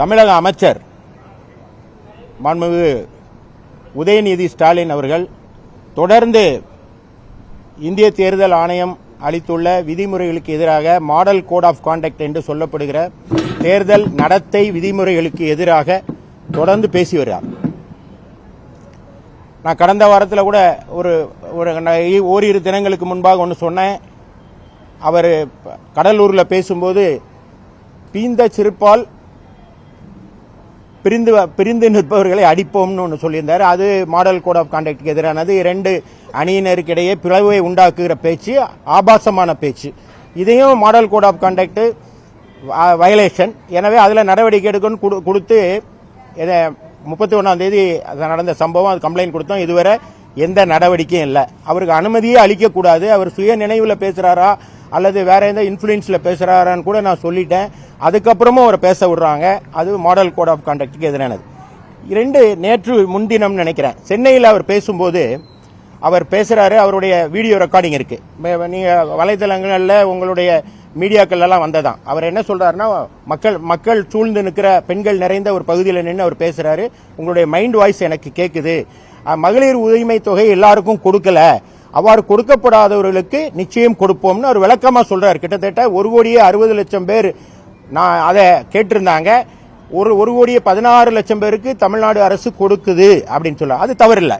தமிழக அமைச்சர் மாண்புமிகு உதயநிதி ஸ்டாலின் அவர்கள் தொடர்ந்து இந்திய தேர்தல் ஆணையம் அளித்துள்ள விதிமுறைகளுக்கு எதிராக மாடல் கோட் ஆஃப் கான்டக்ட் என்று சொல்லப்படுகிற தேர்தல் நடத்தை விதிமுறைகளுக்கு எதிராக தொடர்ந்து பேசி வருகிறார். நான் கடந்த வாரத்தில் கூட ஒரு ஒரு ஓரிரு தினங்களுக்கு முன்பாக ஒன்று சொன்னேன். அவர் கடலூரில் பேசும்போது பீந்த சிறுப்பால் பிரிந்து பிரிந்து நிற்பவர்களை அடிப்போம்னு ஒன்று சொல்லியிருந்தார். அது மாடல் கோட் ஆஃப் கான்டாக்டுக்கு எதிரானது. இரண்டு அணியினருக்கு இடையே பிளவை உண்டாக்குகிற பேச்சு ஆபாசமான பேச்சு. இதையும் model code of conduct violation. எனவே அதில் நடவடிக்கை எடுக்கணும்னு கொடுத்து இதை முப்பத்தி ஒன்றாம் தேதி நடந்த சம்பவம் அது கம்ப்ளைண்ட் கொடுத்தோம். இதுவரை எந்த நடவடிக்கையும் இல்லை. அவருக்கு அனுமதியே அளிக்கக்கூடாது. அவர் சுய நினைவில் பேசுகிறாரா அல்லது வேற எந்த இன்ஃப்ளூயன்ஸில் பேசுகிறாரான்னு கூட நான் சொல்லிட்டேன். அதுக்கப்புறமும் அவரை பேச விடுறாங்க. அது மாடல் கோட் ஆஃப் கான்டக்டுக்கு எதிரானது. ரெண்டு நேற்று முன்தினம் நினைக்கிறேன். சென்னையில் அவர் பேசும்போது அவர் பேசுறாரு அவருடைய வீடியோ ரெக்கார்டிங் இருக்கு. நீங்கள் நீங்க வலைதளங்கள்ல உங்களுடைய மீடியாக்கள் எல்லாம் வந்ததான். அவர் என்ன சொல்றாருன்னா மக்கள் மக்கள் சூழ்ந்து நிற்கிற பெண்கள் நிறைந்த ஒரு பகுதியில் நின்று அவர் பேசுறாரு. உங்களுடைய மைண்ட் வாய்ஸ் எனக்கு கேட்குது மகளிர் உரிமை தொகை எல்லாருக்கும் கொடுக்கல. அவ்வாறு கொடுக்கப்படாதவர்களுக்கு நிச்சயம் கொடுப்போம்னு அவர் விளக்கமா சொல்றாரு. கிட்டத்தட்ட ஒரு கோடியே அறுபது லட்சம் பேர் நான் அதை கேட்டிருந்தாங்க. ஒரு ஒரு கோடியே பதினாறு லட்சம் பேருக்கு தமிழ்நாடு அரசு கொடுக்குது அப்படின்னு சொல்ல அது தவறில்லை.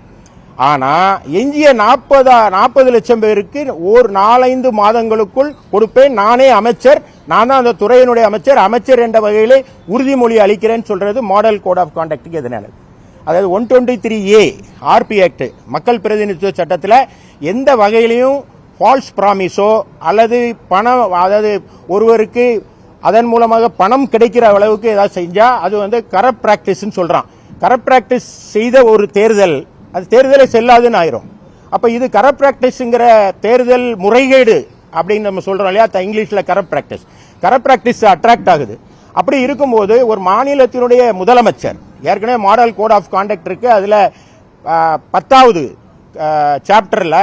ஆனா எஞ்சிய நாற்பதா நாற்பது லட்சம் பேருக்கு ஒரு நாலைந்து மாதங்களுக்குள் கொடுப்பேன். நானே அமைச்சர் நான் தான் அந்த துறையினுடைய அமைச்சர். அமைச்சர் என்ற வகையிலே உறுதிமொழி அளிக்கிறேன்னு சொல்றது மாடல் கோட் ஆஃப் கான்டாக்டுக்கு எதிரானது. அதாவது one twenty three A RP act மக்கள் பிரதிநிதித்துவ சட்டத்தில் எந்த வகையிலையும் ஃபால்ஸ் ப்ராமிஸோ அல்லது பணம் அதாவது ஒருவருக்கு அதன் மூலமாக பணம் கிடைக்கிற அளவுக்கு ஏதாவது செஞ்சால் அது வந்து கரப்ட் ப்ராக்டிஸ்ன்னு சொல்கிறான் கரப்ட் ப்ராக்டிஸ் செய்த ஒரு தேர்தல் அது தேர்தலை செல்லாதுன்னு ஆயிரும். அப்போ இது கரப்ட் ப்ராக்டிஸுங்கிற தேர்தல் முறைகேடு அப்படின்னு நம்ம சொல்கிறோம் இல்லையா? த- corrupt practice corrupt practice attract ஆகுது. அப்படி இருக்கும்போது ஒரு மாநிலத்தினுடைய முதலமைச்சர் ஏற்கனவே மாடல் கோட் ஆஃப் கான்டக்ட் இருக்கு. அதில் பத்தாவது சாப்டரில்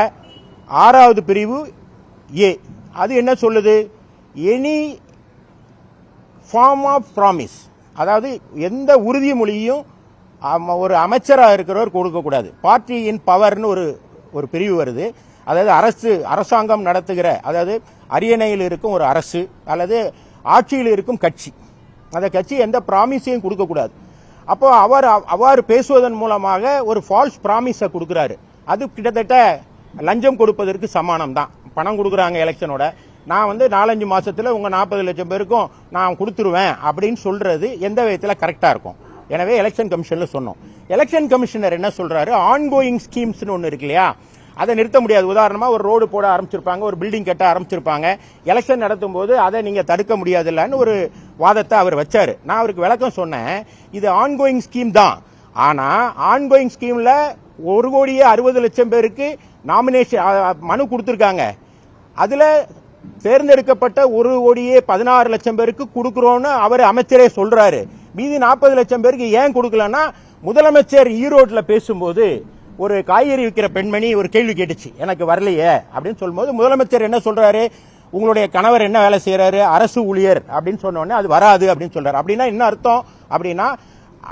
ஆறாவது பிரிவு ஏ அது என்ன சொல்லுது? எனி ஃபார்ம் ஆஃப் ப்ராமிஸ் அதாவது எந்த உறுதிமொழியும் ஒரு அமைச்சராக இருக்கிறவர் கொடுக்கக்கூடாது பார்ட்டி இன் பவர்னு ஒரு ஒரு பிரிவு வருது. அதாவது அரசு அரசாங்கம் நடத்துகிற அதாவது அரியணையில் இருக்கும் ஒரு அரசு அல்லது ஆட்சியில் இருக்கும் கட்சி. அந்த கட்சி எந்த ப்ராமிஸையும் கொடுக்கக்கூடாது அப்போ அவர் அவ்வாறு பேசுவதன் மூலமாக ஒரு ஃபால்ஸ் ப்ராமிஸை கொடுக்குறாரு. அது கிட்டத்தட்ட லஞ்சம் கொடுப்பதற்கு சமானம் தான். பணம் கொடுக்குறாங்க எலெக்ஷனோட நான் வந்து நாலஞ்சு மாசத்துல உங்க நாற்பது லட்சம் பேருக்கும் நான் கொடுத்துருவேன் அப்படின்னு சொல்றது எந்த விதத்தில் கரெக்டா இருக்கும். எனவே எலெக்ஷன் கமிஷன்ல சொன்னோம். எலெக்ஷன் கமிஷனர் என்ன சொல்றாரு? ஆன்கோயிங் ஸ்கீம்ஸ்னு ஒன்று இருக்கு இல்லையா? அதை நிறுத்த முடியாது. உதாரணமா ஒரு ரோடு போட ஆரம்பிச்சிருப்பாங்க ஒரு பில்டிங் கட்ட ஆரம்பிச்சிருப்பாங்க. எலெக்ஷன் நடத்தும் போது அதை நீங்க தடுக்க முடியாதுல்லன்னு ஒரு வாதத்தை அவர் வச்சார். நான் அவருக்கு விளக்கம் சொன்னேன் இது ஆன்கோயிங் ஸ்கீம் தான். ஆனா ஆன்கோயிங் ஸ்கீம்ல ஒரு கோடியே அறுபது லட்சம் பேருக்கு நாமினேஷன் மனு கொடுத்துருக்காங்க. அதுல தேர்ந்தெடுக்கப்பட்ட ஒரு கோடியே பதினாறு லட்சம் பேருக்கு கொடுக்கிறோம்னு அவர் அமைச்சரே சொல்றாரு. மீதி நாற்பது லட்சம் பேருக்கு ஏன் கொடுக்கலன்னா முதலமைச்சர் ஈரோட்டில் பேசும்போது ஒரு காய்கறி விற்கிற பெண்மணி ஒரு கேள்வி கேட்டுச்சு. எனக்கு வரலையே அப்படின்னு சொல்லும்போது முதலமைச்சர் என்ன சொல்றாரு? உங்களுடைய கணவர் என்ன வேலை செய்யறாரு அரசு ஊழியர் அப்படின்னு சொன்னோடனே அது வராது அப்படின்னு சொல்றாரு. அப்படின்னா என்ன அர்த்தம்? அப்படின்னா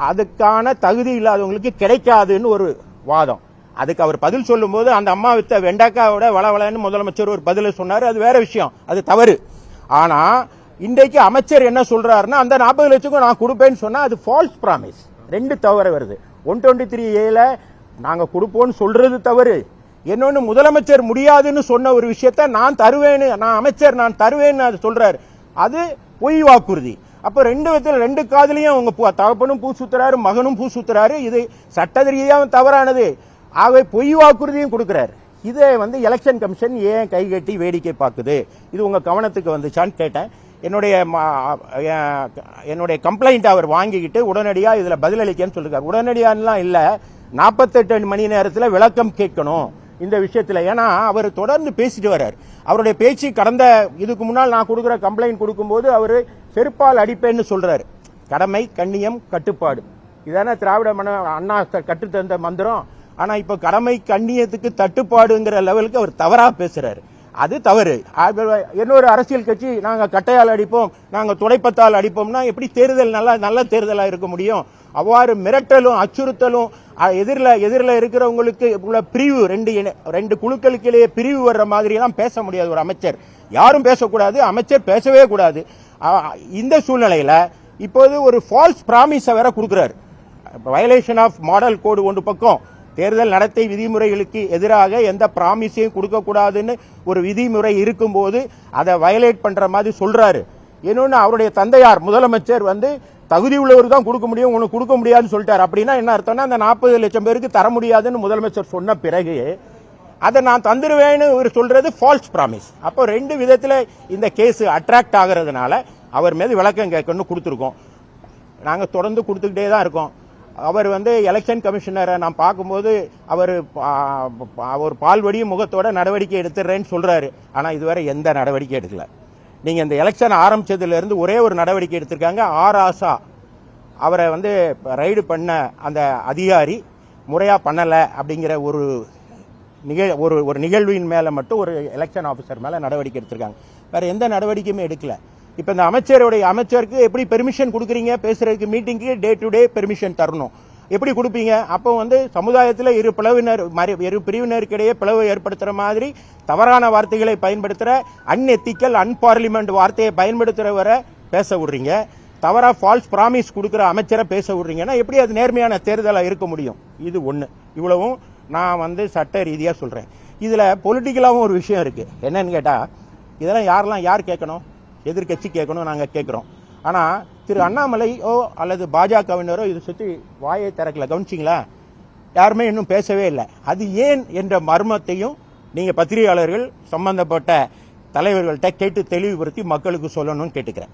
அதுக்கான தகுதி இல்லாதவங்களுக்கு கிடைக்காதுன்னு ஒரு வாதம். அதுக்கு அவர் பதில் சொல்லும்போது அந்த அம்மா வித்த வெண்டக்காவோட வளவளன்னு முதலமைச்சர் ஒரு பதில சொன்னாரு. அது வேற விஷயம். அது தவறு. ஆனா இன்றைக்கு அமைச்சர் என்ன சொல்றாருன்னா அந்த நாற்பது லட்சத்துக்கும் நான் கொடுப்பேன்னு சொன்னா அது ஃபால்ஸ் ப்ராமிஸ் ரெண்டு தவறு வருது. ஒன் டுவெண்ட்டி த்ரீ ஏல நாங்க கொடுப்போம்னு சொல்றது தவறு. என்னொன்னு முதலமைச்சர் முடியாதுன்னு சொன்ன ஒரு விஷயத்த நான் தருவேன்னு நான் அமைச்சர் நான் தருவேன்னு அது சொல்றாரு. அது பொய் வாக்குறுதி. அப்ப ரெண்டு விதத்துல ரெண்டு காதலையும் அவங்க பூ- தகப்பனும் பூ சுத்துறாரு மகனும் பூ சுத்துறாரு. இது சட்ட ரீதியாகவும் தவறானது. ஆகவே பொய் வாக்குறுதியும் கொடுக்கிறாரு. இதை வந்து எலெக்ஷன் கமிஷன் ஏன் கை கட்டி வேடிக்கை பார்க்குது? இது உங்க கவனத்துக்கு வந்துச்சான்னு கேட்டேன். என்னுடைய என்னுடைய கம்ப்ளைண்ட் அவர் வாங்கிக்கிட்டு உடனடியாக இதில் பதிலளிக்கன்னு சொல்லிருக்காரு. உடனடியான்லாம் இல்லை. நாற்பத்தெட்டு மணி நேரத்தில் விளக்கம் கேட்கணும் இந்த விஷயத்தில். ஏன்னா அவர் தொடர்ந்து பேசிட்டு வர்றார். அவருடைய பேச்சு கடந்த இதுக்கு முன்னால் நான் கொடுக்குற கம்ப்ளைண்ட் கொடுக்கும்போது அவர் செருப்பால் அடிப்பேன்னு சொல்றாரு. கடமை கண்ணியம் கட்டுப்பாடு. இதானே திராவிட மன அண்ணா கற்றுத்தந்த மந்திரம். ஆனா இப்ப கடமை கண்ணியத்துக்கு தட்டுப்பாடுங்கிற லெவலுக்கு அவர் தவறா பேசுறாரு. அது தவறு. இன்னொரு அரசியல் கட்சி நாங்க கட்டையால் அடிப்போம் நாங்க துடைப்பத்தால் அடிப்போம்னா எப்படி தேர்தல் நல்ல நல்ல தேர்தலா இருக்க முடியும்? அவ்வாறு மிரட்டலும் அச்சுறுத்தலும் எதிரில் எதிரில் இருக்கிறவங்களுக்கு உள்ள பிரிவு ரெண்டு ரெண்டு குழுக்களுக்கு பிரிவு வர்ற மாதிரி தான் பேச முடியாது ஒரு அமைச்சர். யாரும் பேசக்கூடாது அமைச்சர் பேசவே கூடாது. இந்த சூழ்நிலையில் இப்போது ஒரு ஃபால்ஸ் ப்ராமிஸை வேற கொடுக்குறாரு. வயலேஷன் ஆஃப் மாடல் கோடு ஒன்று பக்கம். தேர்தல் நடத்தை விதிமுறைகளுக்கு எதிராக எந்த ப்ராமிஸையும் கொடுக்கக்கூடாதுன்னு ஒரு விதிமுறை இருக்கும்போது அதை வயலேட் பண்ணுற மாதிரி சொல்கிறாரு இன்னொன்று அவருடைய தந்தையார் முதலமைச்சர் வந்து தகுதி உள்ளவர் தான் கொடுக்க முடியும் உனக்கு கொடுக்க முடியாதுன்னு சொல்லிட்டார். அப்படின்னா என்ன அர்த்தம்னா அந்த நாற்பது லட்சம் பேருக்கு தர முடியாதுன்னு முதலமைச்சர் சொன்ன பிறகு அதை நான் தந்துருவேன்னு இவர் சொல்றது ஃபால்ஸ் ப்ராமிஸ் அப்போ ரெண்டு விதத்தில் இந்த கேஸ் அட்ராக்ட் ஆகிறதுனால அவர் மீது விளக்கம் கேட்கணும்னு கொடுத்துருக்கோம். நாங்கள் தொடர்ந்து கொடுத்துக்கிட்டே தான் இருக்கோம். அவர் வந்து எலெக்ஷன் கமிஷனரை நான் பார்க்கும்போது அவர் அவர் பால்வடியும் முகத்தோட நடவடிக்கை எடுத்துடுறேன்னு சொல்றாரு. ஆனால் இதுவரை எந்த நடவடிக்கை எடுக்கலை. நீங்கள் இந்த எலெக்ஷன் ஆரம்பித்ததுலேருந்து ஒரே ஒரு நடவடிக்கை எடுத்திருக்காங்க. ஆர் ஆசா அவரை வந்து ரைடு பண்ண அந்த அதிகாரி முறையாக பண்ணலை அப்படிங்கிற ஒரு நிகழ் ஒரு ஒரு நிகழ்வின் மேலே மட்டும் ஒரு எலெக்ஷன் ஆஃபீஸர் மேலே நடவடிக்கை எடுத்திருக்காங்க. வேறு எந்த நடவடிக்கையுமே எடுக்கல. இப்போ இந்த அமைச்சருடைய அமைச்சருக்கு எப்படி பெர்மிஷன் கொடுக்குறீங்க? பேசுகிறதுக்கு மீட்டிங்க்கு டே டு டே பெர்மிஷன் தரணும். எப்படி கொடுப்பீங்க? அப்போ வந்து சமுதாயத்தில் இரு பிளவினர் இரு பிரிவினருக்கிடையே பிளவு ஏற்படுத்துகிற மாதிரி தவறான வார்த்தைகளை பயன்படுத்துகிற அன்எத்திக்கல் அன்பார்லிமெண்ட் வார்த்தையை பயன்படுத்துறவரை பேச விடுறீங்க. தவறா ஃபால்ஸ் ப்ராமிஸ் கொடுக்குற அமைச்சரை பேச விடுறீங்கன்னா எப்படி அது நேர்மையான தேர்தலாக இருக்க முடியும்? இது ஒன்று இவ்வளவும் நான் வந்து சட்ட ரீதியாக சொல்கிறேன் இதில் பொலிட்டிக்கலாகவும் ஒரு விஷயம் இருக்குது என்னன்னு கேட்டால் இதெல்லாம் யாரெல்லாம் யார் கேட்கணும்? எதிர்க்கட்சி கேட்கணும் நாங்கள் கேட்குறோம். ஆனால் திரு அண்ணாமலையோ அல்லது பாஜகவினரோ இதை சுற்றி வாயை திறக்கல. கவனிச்சிங்களா? யாருமே இன்னும் பேசவே இல்லை. அது ஏன் என்ற மர்மத்தையும் நீங்க பத்திரிகையாளர்கள் சம்பந்தப்பட்ட தலைவர்கள்ட்ட கேட்டு தெளிவுபடுத்தி மக்களுக்கு சொல்லணும்னு கேட்டுக்கிறேன்.